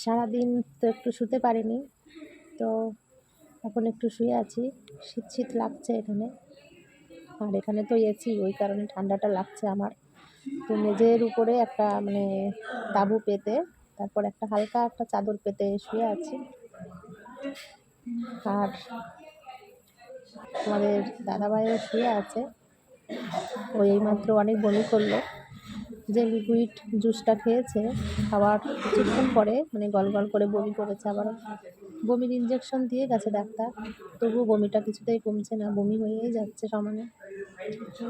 সারাদিন তো একটু শুতে পারিনি। তো এখন একটু শুয়ে আছি। শীত শীত লাগছে এখানে। আর এখানে তো এসি ওই কারণে ঠান্ডাটা লাগছে আমার। তো মেঝের উপরে একটা মানে তাঁবু পেতে, তারপর একটা হালকা একটা চাদর পেতে শুয়ে আছি। আর আমাদের দাদাভাইও শুয়ে আছে। ও এইমাত্র অনেক বমি করল। যে লিকুইড জুসটা খেয়েছে, খাওয়ার কিছুক্ষণ পরে মানে গল গল করে বমি করেছে, আবার বমির ইঞ্জেকশন দিয়ে গেছে ডাক্তার। তবুও বমিটা কিছুতেই কমছে না, বমি হয়েই যাচ্ছে সমানে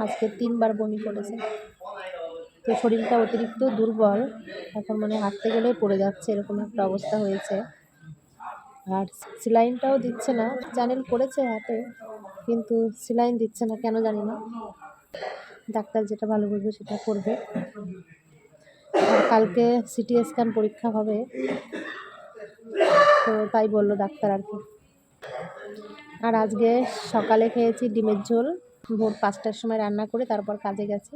আজকে তিনবার বমি করেছে। তো শরীরটা অতিরিক্ত দুর্বল, এখন মানে হাঁটতে গেলেই পড়ে যাচ্ছে, এরকম একটা অবস্থা হয়েছে। আর স্যালাইনটাও দিচ্ছে না চ্যানেল করেছে হাতে, কিন্তু স্যালাইন দিচ্ছে না, কেন জানি না। ডাক্তার যেটা ভালো বুঝবে সেটা করবে। আর কালকে সিটি স্ক্যান পরীক্ষা হবে, তো তাই বলল ডাক্তার আর কি। আর আজকে সকালে খেয়েছি ডিমের ঝোল। ভোর পাঁচটার সময় রান্না করে তারপর কাজে গেছি।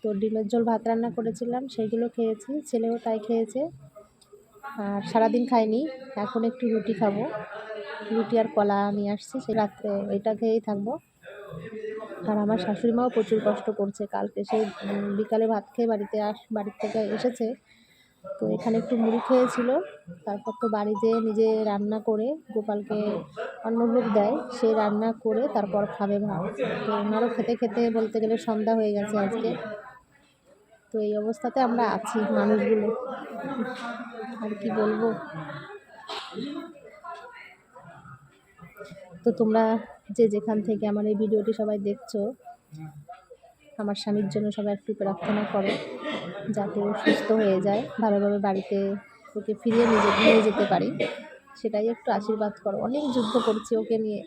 তো ডিমের ঝোল ভাত রান্না করেছিলাম, সেইগুলো খেয়েছি, ছেলেও তাই খেয়েছে। আর সারাদিন খাইনি, এখন একটু রুটি খাব। রুটি আর কলা নিয়ে আসছি সে রাত্রে এটা খেয়েই থাকব। আর আমার শাশুড়ি মাও প্রচুর কষ্ট করছে। কালকে উম, বিকালে ভাত খেয়ে বাড়িতে আস বাড়ির থেকে এসেছে। তো এখানে একটু মুড়ি খেয়েছিল। তারপর তো বাড়ি যেয়ে নিজে রান্না করে গোপালকে অন্য অন্নভোগ দেয়। সে রান্না করে তারপর খাবে ভাত। তো ওনারও খেতে খেতে বলতে গেলে সন্ধ্যা হয়ে গেছে আজকে। তো এই অবস্থাতে আমরা আছি মানুষগুলো। আর কি বলব? তো তোমরা যে যেখান থেকে আমার এই ভিডিওটি সবাই দেখছ, আমার স্বামীর জন্য সবাই একটু প্রার্থনা করো, যাতে ও সুস্থ হয়ে যায়, ভালোভাবে বাড়িতে ওকে ফিরিয়ে নিজে নিয়ে যেতে পারি। সেটাই একটু আশীর্বাদ করো। অনেক যুদ্ধ করছি ওকে নিয়ে।